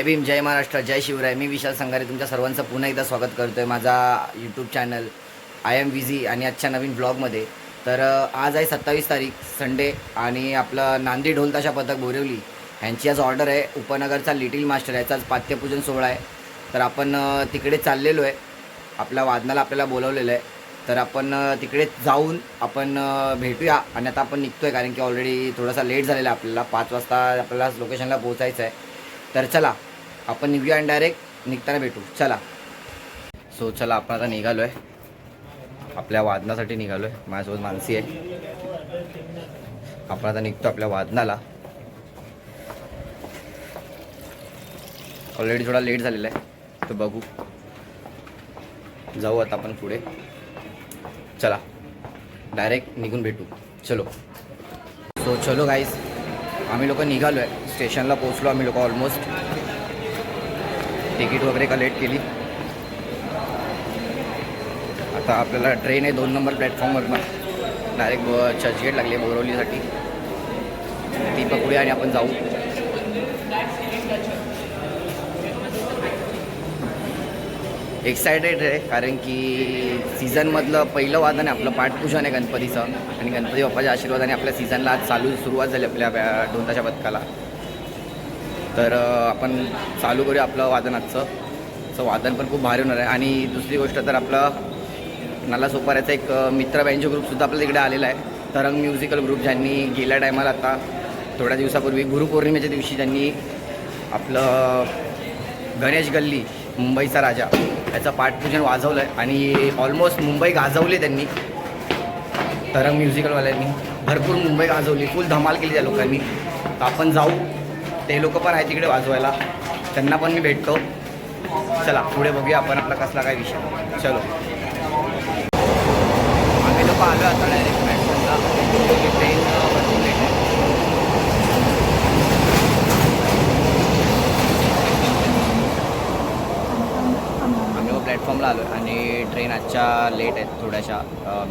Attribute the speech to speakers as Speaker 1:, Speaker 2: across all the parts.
Speaker 1: जय भीम जय महाराष्ट्र जय शिवराय. मी विशाल संघारे तुमच्या सर्वांचं पुन्हा एकदा स्वागत करतो आहे माझा यूट्यूब चॅनल आय एम विझी आणि आजच्या नवीन ब्लॉगमध्ये तर आज आहे सत्तावीस तारीख संडे आणि आपलं नांदी ढोलताशा पथक बोरिवली ह्यांची आज ऑर्डर आहे. उपनगरचा लिटिल मास्टर याचा आज पात्यपूजन सोहळा आहे. तर आपण तिकडे चाललेलो आहे. आपल्या वादनाला आपल्याला बोलवलेलं आहे. तर आपण तिकडे जाऊन आपण भेटूया. आणि आता आपण निघतो आहे कारण की ऑलरेडी थोडासा लेट झालेला आहे. आपल्याला पाच वाजता आपल्याला लोकेशनला पोहोचायचं आहे. तर चला आपण निघूया आणि डायरेक्ट निघताना भेटू. चला. सो चला आपण आता निघालो आहे आपल्या वादनासाठी निघालो आहे माझ्यासोबत मानसी आहे. आपण आता निघतो आपल्या वादनाला. ऑलरेडी थोडा लेट झालेला आहे. तर बघू. जाऊ आता आपण पुढे. चला. डायरेक्ट निघून भेटू. चलो. सो चलो गाईस आम्ही लोक निघालो आहे स्टेशनला पोचलो आम्ही लोक ऑलमोस्ट तिकीट वगैरे कलेक्ट केली. आता आपल्याला ट्रेन आहे दोन नंबर प्लॅटफॉर्मवरनं डायरेक्ट ब चर्चगेट लागली आहे बोरवलीसाठी. ती पकडूया आणि आपण जाऊ. एक्सायटेड आहे कारण की सीझनमधलं पहिलं वादन आहे आपलं पाठपूजन आहे गणपतीचं. आणि गणपती बाप्पाच्या आशीर्वादाने आपल्या सीझनला आज चालू सुरुवात झाली आपल्या डोंताच्या पथकाला तर आपण चालू करूया आपलं वादनाचं तर वादन पण खूप भारी होणार आहे. आणि दुसरी गोष्ट तर आपलं नाला सोपाऱ्याचा एक मित्र बँजो ग्रुपसुद्धा आपल्या तिकडे आलेला आहे. तरंग म्युझिकल ग्रुप ज्यांनी गेल्या टायमाला आता थोड्या दिवसापूर्वी गुरुपौर्णिमेच्या दिवशी त्यांनी आपलं गणेश गल्ली मुंबईचा राजा याचं पाठपूजन वाजवलं आहे आणि ऑलमोस्ट मुंबई गाजवली त्यांनी. तरंग म्युझिकलवाल्यांनी भरपूर मुंबई गाजवली फुल धमाल केली त्या लोकांनी. तर आपण जाऊ. ते लोक पण आहे तिकडे वाजवायला. त्यांना पण मी भेटतो. चला पुढे बघूया आपण आपला कसला काय विषय. चलो. आम्ही लोक आलो आता डायरेक्ट प्लॅटफॉर्मला ट्रेन भरपूर लेट आहे. आम्ही लोक प्लॅटफॉर्मला आलो आणि ट्रेन आजच्या लेट आहेत थोड्याशा.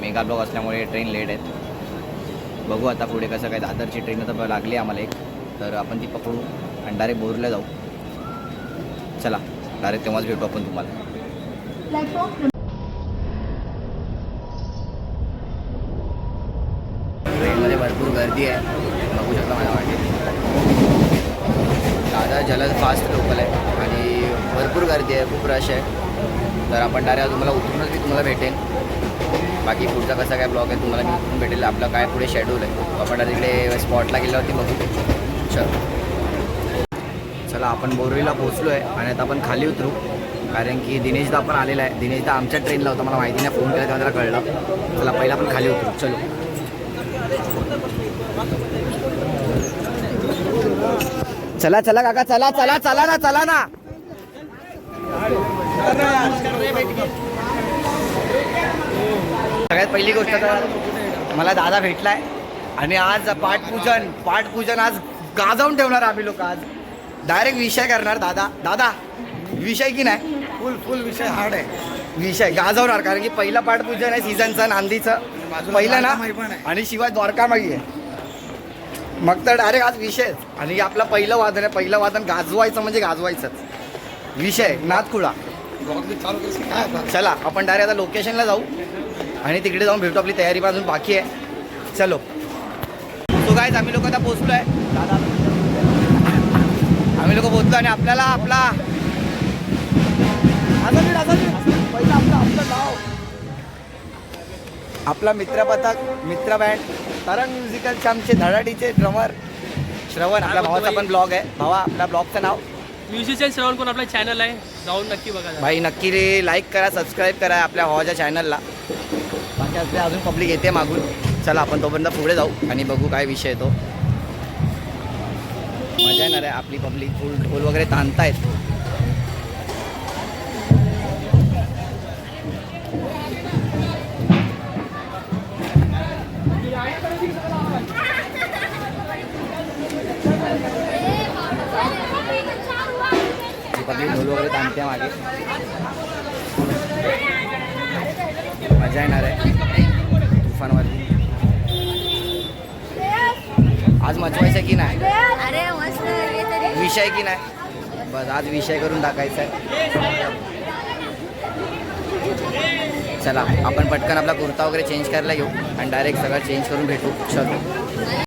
Speaker 1: मेगा ब्लॉक असल्यामुळे ट्रेन लेट आहेत. बघू आता पुढे कसं काय दादरची ट्रेन तर लागली आहे आम्हाला एक. तर आपण ती पकडू आणि डायरेक्ट बोरला जाऊ. चला डायरेक्ट तेव्हाच भेटू आपण तुम्हाला. ट्रेनमध्ये भरपूर गर्दी आहे. बघू शकता मला वाटेल दादा जलद फास्ट लोकल आहे आणि भरपूर गर्दी आहे खूप रश आहे. तर आपण डायरेक्ट तुम्हाला उतरूनच मी तुम्हाला भेटेन. बाकी पुढचा कसा काय ब्लॉग आहे तुम्हाला मी उतरून भेटेल. आपलं काय पुढे शेड्यूल आहे. आपण तिकडे स्पॉटला गेल्यावरती बघू. चल. चला आपण बोरवीला पोहोचलो आहे आणि आता आपण खाली उतरू. कारण की दिनेशदा पण आलेला आहे. दिनेशदा आमच्या ट्रेनला होता मला माहिती नाही. फोन केला तेव्हा त्याला कळलं. चला पहिला आपण खाली उतरू. चलो. चला चला काका चला चला चला ना चला ना. सगळ्यात पहिली गोष्ट तर मला दादा भेटलाय. आणि आज पाठपूजन पाठपूजन आज गाजवून ठेवणार आम्ही लोक आज. डायरेक्ट विषय करणार दादा. दादा विषय की नाही?
Speaker 2: फुल फुल विषय हार्ड आहे.
Speaker 1: विषय गाजवणार कारण की पहिलं पाठपूजन आहे सीझनचं नांदीचं पहिलं ना. आणि शिवाय द्वारकामाई आहे. मग तर डायरेक्ट आज विषय. आणि आपलं पहिलं वादन आहे पहिलं वादन गाजवायचं म्हणजे गाजवायचंच. विषय नाथकुळा.
Speaker 2: चालू
Speaker 1: आपण डायरेक्ट आता लोकेशनला जाऊ. आणि तिकडे जाऊन भेटू आपली तयारी अजून बाकी आहे. चलो. सो काय आम्ही लोक आता पोचलो आहे दादा आम्ही लोक पोचलो आणि आपल्याला आपला आपलं आपलं नाव. आपला मित्र पथक मित्र बँड तरंग म्युझिकलचे आमचे धडाडीचे ड्रमर श्रवण आपल्या भावाचा पण ब्लॉग आहे. भावा आपल्या ब्लॉगचं नाव?
Speaker 3: म्युझिशियन श्रवण कोण? आपला चॅनल आहे. जाऊन नक्की बघा.
Speaker 1: भाई नक्की रे लाईक करा सबस्क्राईब करा आपल्या भावाच्या चॅनलला बाकी आपल्या अजून पब्लिक येते मागून. चला आपण तोपर्यंत पुढे जाऊ आणि बघू काय विषय आहे तो मजा येणार आहे. आपली पब्लिक फुल ढोल वगैरे ताणतायत. पब्लिक ढोल वगैरे ताणते मागे. मजा येणार आहे. तुफानवरती. आज मचवायचं की नाही?
Speaker 4: अरे मस्त तरी.
Speaker 1: विषय की नाही? बस आज विषय करून टाकायचा आहे. चला आपण पटकन आपला कुर्ता वगैरे चेंज करायला घेऊ आणि डायरेक्ट सगळं चेंज करून भेटू. चलो.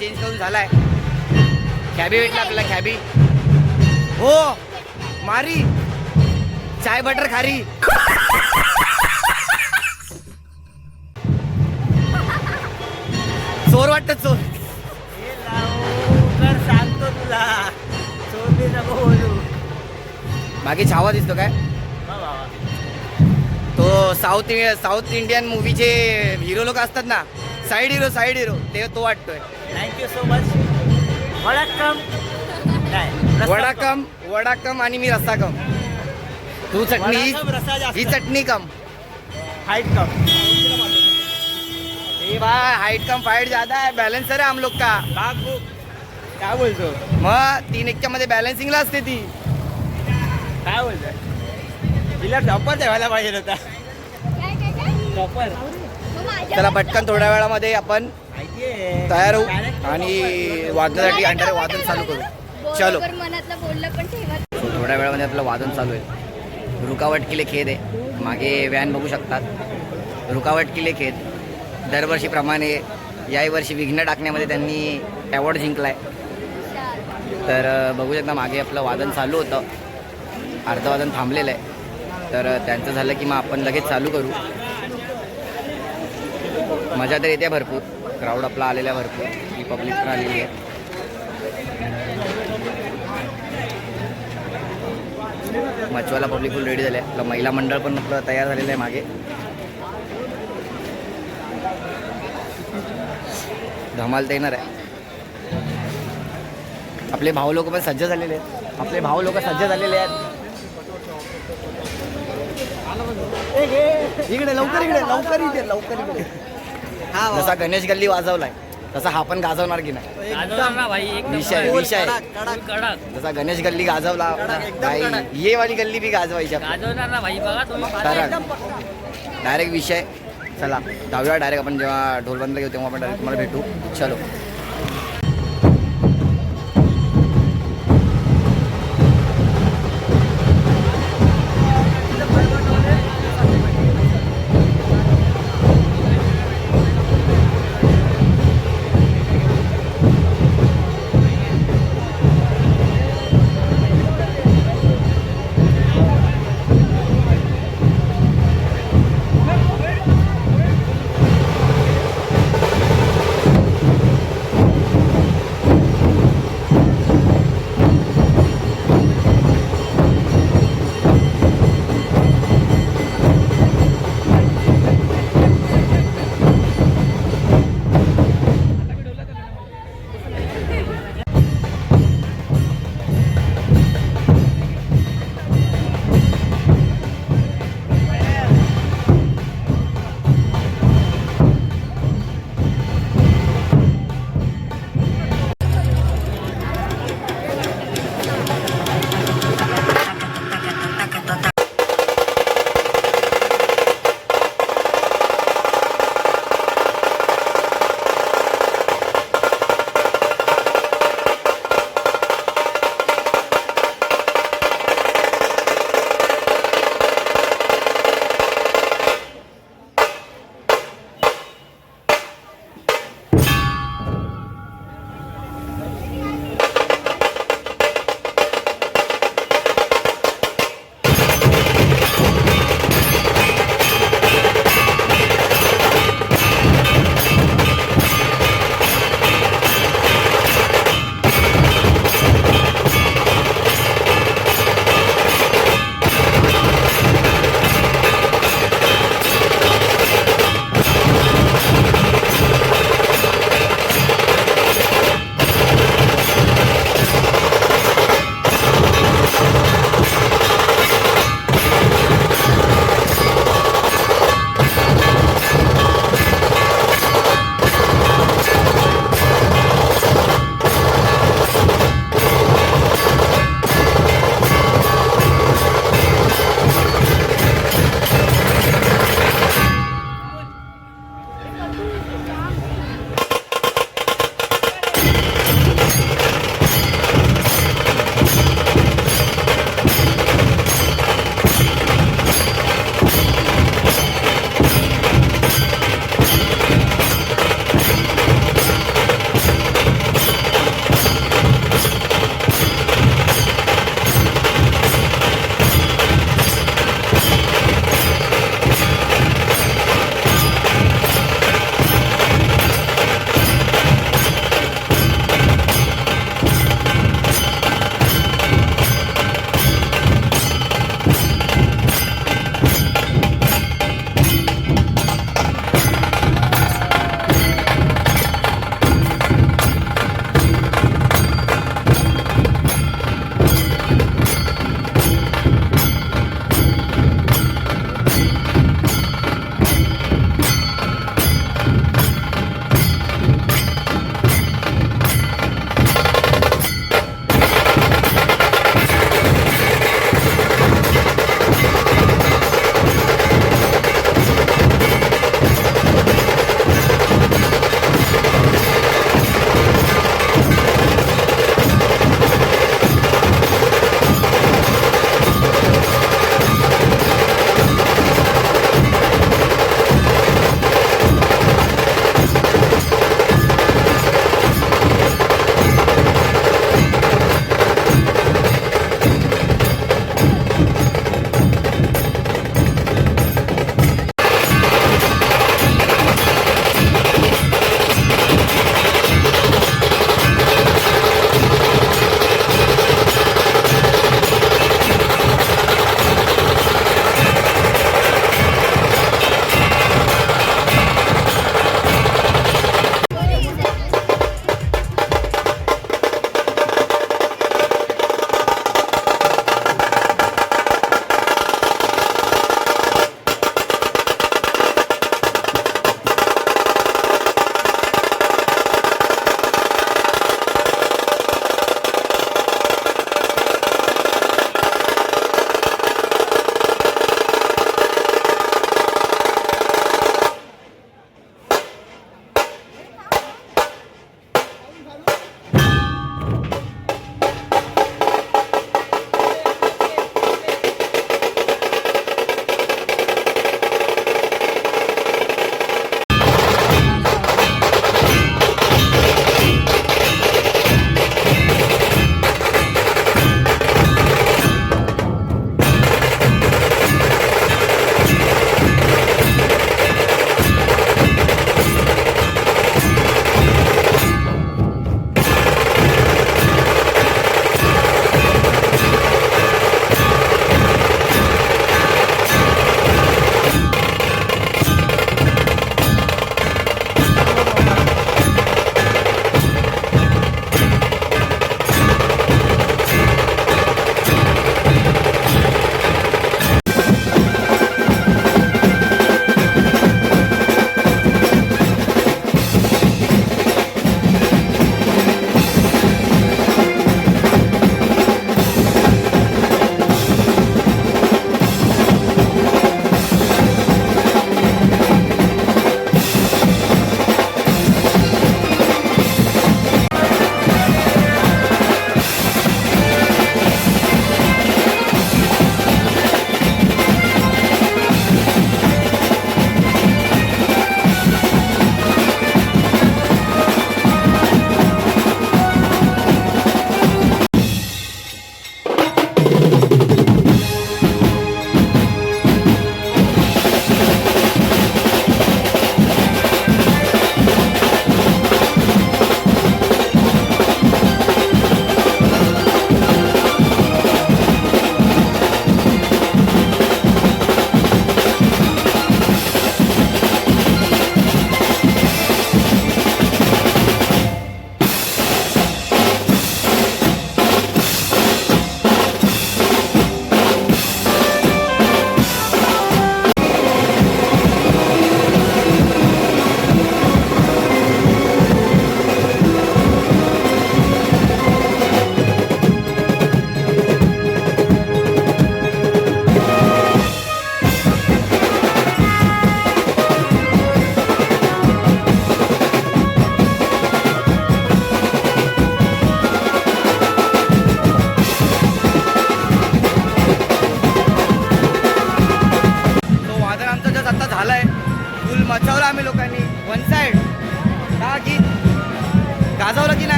Speaker 1: चेंज करून झालाय. कॅबी भेटला आपल्याला कॅबी हो मारी. चाय बटर खारी. चोर वाटत चोर.
Speaker 5: सांगतो तुला. चोरली नको बोलू.
Speaker 1: मागे छावा दिसतो काय? तो साऊथ साऊथ इंडियन मूवीचे हिरो लोक असतात ना साईड हिरो साईड हिरो ते तो वाटतोय.
Speaker 5: थँक्यू सो मच वडक्कम. नाही
Speaker 1: वडा कम. वडा कम आणि मी रस्सा कम. तू चटणी
Speaker 5: वडाकम, रस्सा जास्त.
Speaker 1: ही चटणी कम.
Speaker 5: हाईट कम.
Speaker 1: ये भाई हाइट कम फाइट ज्यादा है बैलेंसर है हम लोग का?
Speaker 5: बाग काय बोलतो?
Speaker 1: मग तीन एकच्या मध्ये बॅलन्सिंगला असते ती.
Speaker 5: काय बोलतोय? तिला टॉपर ठेवायला पाहिजे होता.
Speaker 6: काय काय काय?
Speaker 5: टॉपर
Speaker 6: माझ्या
Speaker 1: चला पटकन थोड्या वेळामध्ये आपण तयार होऊ आणि वादनासाठी अंडर वादन चालू करू. चलो.
Speaker 6: बरोबर मनातलं बोललं पण ठेवा.
Speaker 1: So, थोड्या वेळामध्ये आपलं वादन चालू आहे. रुकावट किले खेद आहे. मागे व्हॅन बघू शकतात. रुकावट किले खेद. दरवर्षीप्रमाणे याही वर्षी विघ्न टाकण्यामध्ये त्यांनी अवॉर्ड जिंकला आहे तर बघू शकता मागे आपलं वादन चालू होतं. अर्धं वादन थांबलेलं आहे. तर त्यांचं झालं की मग आपण लगेच चालू करू. मजा तर येते भरपूर. क्राऊड आपला आलेला आहे भरपूर. ही पब्लिक पण आलेली आहे. मचवाला पब्लिक फुल रेडी झाले. आपलं महिला मंडळ पण आपलं तयार झालेलं आहे मागे. धमाल तर येणार आहे. आपले भाऊ लोक पण सज्ज झालेले आहेत. आपले भाऊ लोक सज्ज झालेले आहेत. इकडे लवकर इकडे लवकर इकडे लवकर इकडे. जसा गणेश गल्ली वाजवलाय तसा हा पण गाजवणार की नाही?
Speaker 3: गाजवणार ना भाई एक
Speaker 1: विषय विषय
Speaker 3: कडक
Speaker 1: जसा गणेश गल्ली गाजवला भाई ये वाली गल्ली बी गाजवायची आपली.
Speaker 3: गाजवणार ना भाई बघा तुम्ही
Speaker 1: कारण डायरेक्ट विषय चला जाऊया डायरेक्ट आपण जेव्हा ढोलबंदला घेऊ तेव्हा आपण डायरेक्ट तुम्हाला भेटू. चलो.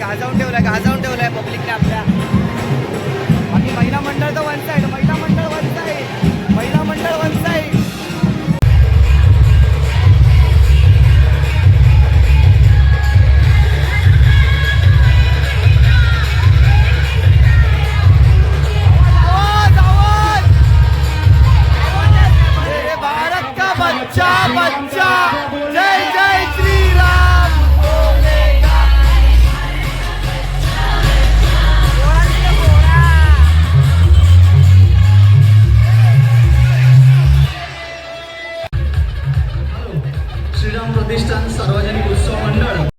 Speaker 1: गाजवून ठेवलाय गाजवून ठेवलाय पब्लिकने आपल्या.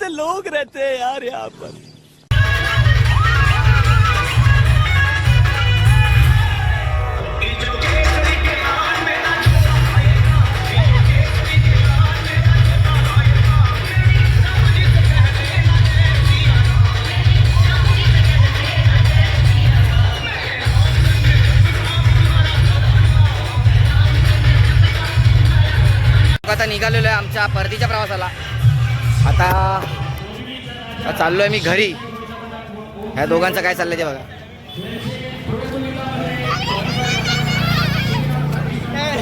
Speaker 1: कैसे
Speaker 4: लोग रहते हैं यार यहाँ पर।
Speaker 1: आता निघालेलो आहे आमच्या परतीच्या प्रवासाला. आता चाललो आहे मी घरी. ह्या दोघांचं काय चाललंय ते बघा.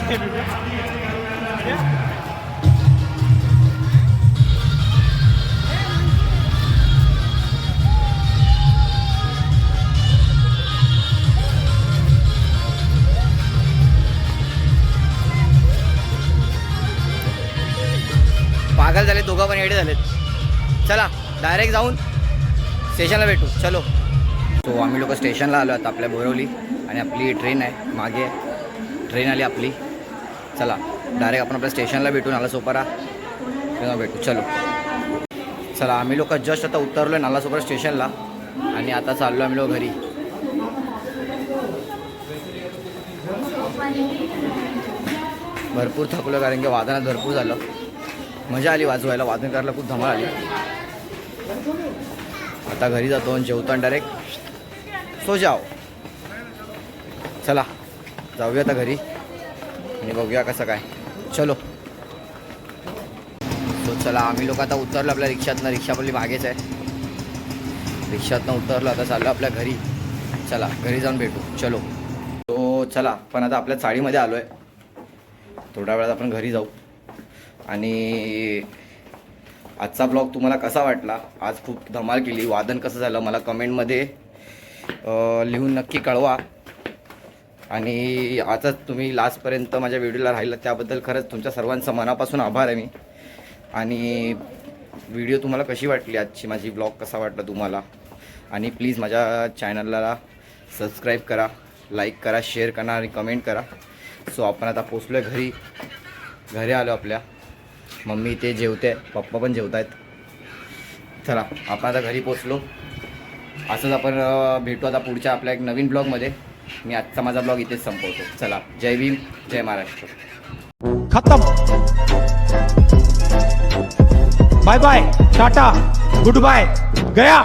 Speaker 1: डायरेक्ट जाऊन स्टेशनला भेटू. चलो. सो आम्ही लोक स्टेशनला आलो आता आपल्या बोरवली आणि आपली ट्रेन आहे. मागे ट्रेन आली आपली. चला. डायरेक्ट आपण आपल्या स्टेशनला भेटू नालासोपारा तेव्हा भेटू. चलो. चला आम्ही लोक जस्ट आता उतरलो आहे नालासोपारा स्टेशनला आणि आता चाललो आम्ही लोक घरी. भरपूर थकलो कारण की वादनात भरपूर झालं. मजा आली वाजवायला. वादन करायला खूप धमाल आली. आता घरी जातो आणि जेवतो आणि डायरेक्ट सो जाओ. चला जाऊया आता घरी. आणि बघूया कसं काय. चलो. सो चला आम्ही लोक आता उतरलो आपल्या रिक्षातनं. रिक्षा आपली मागेच आहे. रिक्षातनं उतरलो आता चाललो आपल्या घरी. चला घरी जाऊन भेटू. चलो. तो चला पण आता आपल्या चाळीमध्ये आलो आहे थोड्या वेळात आपण घरी जाऊ. आणि आजचा ब्लॉग तुम्हाला कसा वाटला? आज खूप धमाल केली. वादन कसं झालं मला कमेंटमध्ये लिहून नक्की कळवा. आणि आजच तुम्ही लास्टपर्यंत माझ्या व्हिडिओला राहिलं त्याबद्दल खरंच तुमच्या सर्वांचं मनापासून आभार आहे मी. आणि व्हिडिओ तुम्हाला कशी वाटली? आजची माझी ब्लॉग कसा वाटला तुम्हाला? आणि प्लीज माझ्या चॅनलला सबस्क्राईब करा लाईक करा शेअर करा आणि कमेंट करा. सो आपण आता पोचलो आहे घरी. घरी आलो आपल्या. मम्मी ते जेवते पप्पा पण जेवत आहेत चला आपण आता घरी पोचलो. असंच आपण भेटू आता पुढच्या आपल्या एक नवीन ब्लॉगमध्ये. मी आजचा माझा ब्लॉग इथेच संपवतो. चला जय भीम जय महाराष्ट्र.
Speaker 7: खतम. Bye bye tata good bye गया.